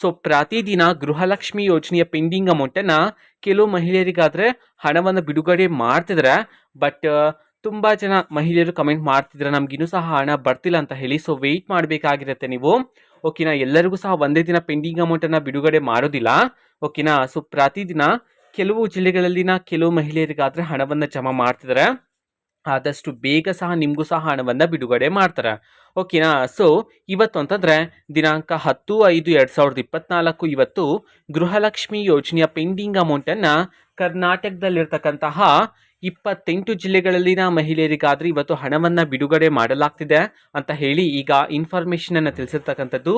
So ಪ್ರತಿದಿನ ಗೃಹಲಕ್ಷ್ಮಿ ಯೋಜನೆಯ pending ಅಮೌಂಟನ್ನು ಕೆಲವು ಮಹಿಳೆಯರಿಗಾದರೆ ಹಣವನ್ನು ಬಿಡುಗಡೆ ಮಾಡ್ತಿದ್ರೆ. ಬಟ್ ತುಂಬ ಜನ ಮಹಿಳೆಯರು ಕಮೆಂಟ್ ಮಾಡ್ತಿದ್ರೆ, ನಮಗಿನ್ನೂ ಸಹ ಹಣ ಬರ್ತಿಲ್ಲ ಅಂತ ಹೇಳಿ. ಸೊ ವೆಯ್ಟ್ ಮಾಡಬೇಕಾಗಿರುತ್ತೆ ನೀವು. ಓಕೆನಾ ಎಲ್ಲರಿಗೂ ಸಹ ಒಂದೇ ದಿನ ಪೆಂಡಿಂಗ್ ಅಮೌಂಟನ್ನು ಬಿಡುಗಡೆ ಮಾಡೋದಿಲ್ಲ. ಓಕೆನಾ ಸೊ ಪ್ರತಿದಿನ ಕೆಲವು ಜಿಲ್ಲೆಗಳಲ್ಲಿನ ಕೆಲವು ಮಹಿಳೆಯರಿಗಾದರೆ ಹಣವನ್ನು ಜಮಾ ಮಾಡ್ತಿದ್ದಾರೆ ಆದಷ್ಟು ಬೇಗ ಸಹ ನಿಮಗೂ ಸಹ ಹಣವನ್ನು ಬಿಡುಗಡೆ ಮಾಡ್ತಾರೆ. ಓಕೆನಾ ಸೊ ಇವತ್ತು ಅಂತಂದರೆ ದಿನಾಂಕ ಹತ್ತು ಐದು ಎರಡು ಸಾವಿರದ ಇಪ್ಪತ್ನಾಲ್ಕು ಇವತ್ತು ಗೃಹಲಕ್ಷ್ಮಿ ಯೋಜನೆಯ ಪೆಂಡಿಂಗ್ ಅಮೌಂಟನ್ನು ಕರ್ನಾಟಕದಲ್ಲಿರ್ತಕ್ಕಂತಹ ಇಪ್ಪತ್ತೆಂಟು ಜಿಲ್ಲೆಗಳಲ್ಲಿನ ಮಹಿಳೆಯರಿಗಾದ್ರೆ ಇವತ್ತು ಹಣವನ್ನು ಬಿಡುಗಡೆ ಮಾಡಲಾಗ್ತಿದೆ ಅಂತ ಹೇಳಿ ಈಗ ಇನ್ಫಾರ್ಮೇಷನನ್ನು ತಿಳಿಸಿರ್ತಕ್ಕಂಥದ್ದು.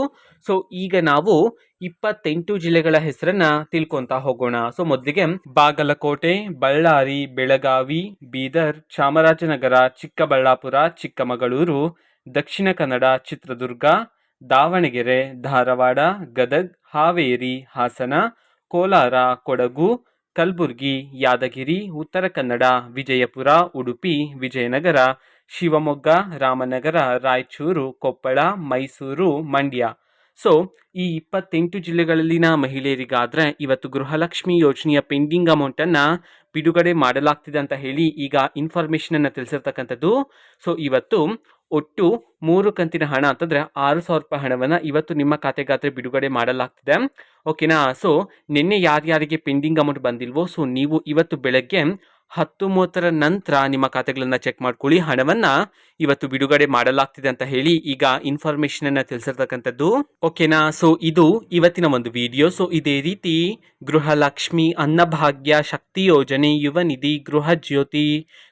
ಸೊ ಈಗ ನಾವು ಇಪ್ಪತ್ತೆಂಟು ಜಿಲ್ಲೆಗಳ ಹೆಸರನ್ನ ತಿಳ್ಕೊತಾ ಹೋಗೋಣ. ಸೊ ಮೊದಲಿಗೆ ಬಾಗಲಕೋಟೆ, ಬಳ್ಳಾರಿ, ಬೆಳಗಾವಿ, ಬೀದರ್, ಚಾಮರಾಜನಗರ, ಚಿಕ್ಕಬಳ್ಳಾಪುರ, ಚಿಕ್ಕಮಗಳೂರು, ದಕ್ಷಿಣ ಕನ್ನಡ, ಚಿತ್ರದುರ್ಗ, ದಾವಣಗೆರೆ, ಧಾರವಾಡ, ಗದಗ್, ಹಾವೇರಿ, ಹಾಸನ, ಕೋಲಾರ, ಕೊಡಗು ಕಲಬುರಗಿ, ಯಾದಗಿರಿ, ಉತ್ತರ ಕನ್ನಡ, ವಿಜಯಪುರ, ಉಡುಪಿ, ವಿಜಯನಗರ, ಶಿವಮೊಗ್ಗ, ರಾಮನಗರ, ರಾಯಚೂರು, ಕೊಪ್ಪಳ, ಮೈಸೂರು, ಮಂಡ್ಯ. ಸೊ ಈ ಇಪ್ಪತ್ತೆಂಟು ಜಿಲ್ಲೆಗಳಲ್ಲಿನ ಮಹಿಳೆಯರಿಗಾದರೆ ಇವತ್ತು ಗೃಹಲಕ್ಷ್ಮಿ ಯೋಜನೆಯ ಪೆಂಡಿಂಗ್ ಅಮೌಂಟನ್ನು ಬಿಡುಗಡೆ ಮಾಡಲಾಗ್ತಿದೆ ಅಂತ ಹೇಳಿ ಈಗ ಇನ್ಫಾರ್ಮೇಷನನ್ನು ತಿಳಿಸಿರ್ತಕ್ಕಂಥದ್ದು. ಸೊ ಇವತ್ತು ಒಟ್ಟು ಮೂರು ಕಂತಿನ ಹಣ ಅಂತಂದ್ರೆ ಆರು ಸಾವಿರ ರೂಪಾಯಿ ಹಣವನ್ನು ಇವತ್ತು ನಿಮ್ಮ ಖಾತೆಗಾದ್ರೆ ಬಿಡುಗಡೆ ಮಾಡಲಾಗ್ತಿದೆ. ಓಕೆನಾ ಸೊ ನಿನ್ನೆ ಯಾರ್ಯಾರಿಗೆ ಪೆಂಡಿಂಗ್ ಅಮೌಂಟ್ ಬಂದಿಲ್ವೋ ಸೊ ನೀವು ಇವತ್ತು ಬೆಳಗ್ಗೆ ಹತ್ತು ಮೂವತ್ತರ ನಂತರ ನಿಮ್ಮ ಖಾತೆಗಳನ್ನು ಚೆಕ್ ಮಾಡ್ಕೊಳ್ಳಿ. ಹಣವನ್ನು ಇವತ್ತು ಬಿಡುಗಡೆ ಮಾಡಲಾಗ್ತಿದೆ ಅಂತ ಹೇಳಿ ಈಗ ಇನ್ಫಾರ್ಮೇಷನನ್ನು ತಿಳಿಸಿರ್ತಕ್ಕಂಥದ್ದು. ಓಕೆನಾ ಸೊ ಇದು ಇವತ್ತಿನ ಒಂದು ವಿಡಿಯೋ ಸೊ ಇದೇ ರೀತಿ ಗೃಹಲಕ್ಷ್ಮಿ ಅನ್ನಭಾಗ್ಯ ಶಕ್ತಿ ಯೋಜನೆ ಯುವ ನಿಧಿ ಗೃಹ ಜ್ಯೋತಿ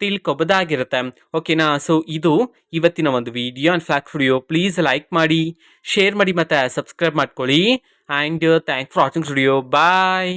ತಿಳ್ಕೊಬೋದಾಗಿರುತ್ತೆ ಓಕೆನಾ ಸೊ ಇದು ಇವತ್ತಿನ ಒಂದು video and fact video please like ಮಾಡಿ ಶೇರ್ ಮಾಡಿ ಮತ್ತು ಸಬ್ಸ್ಕ್ರೈಬ್ ಮಾಡ್ಕೊಳ್ಳಿ. And thank for watching studio bye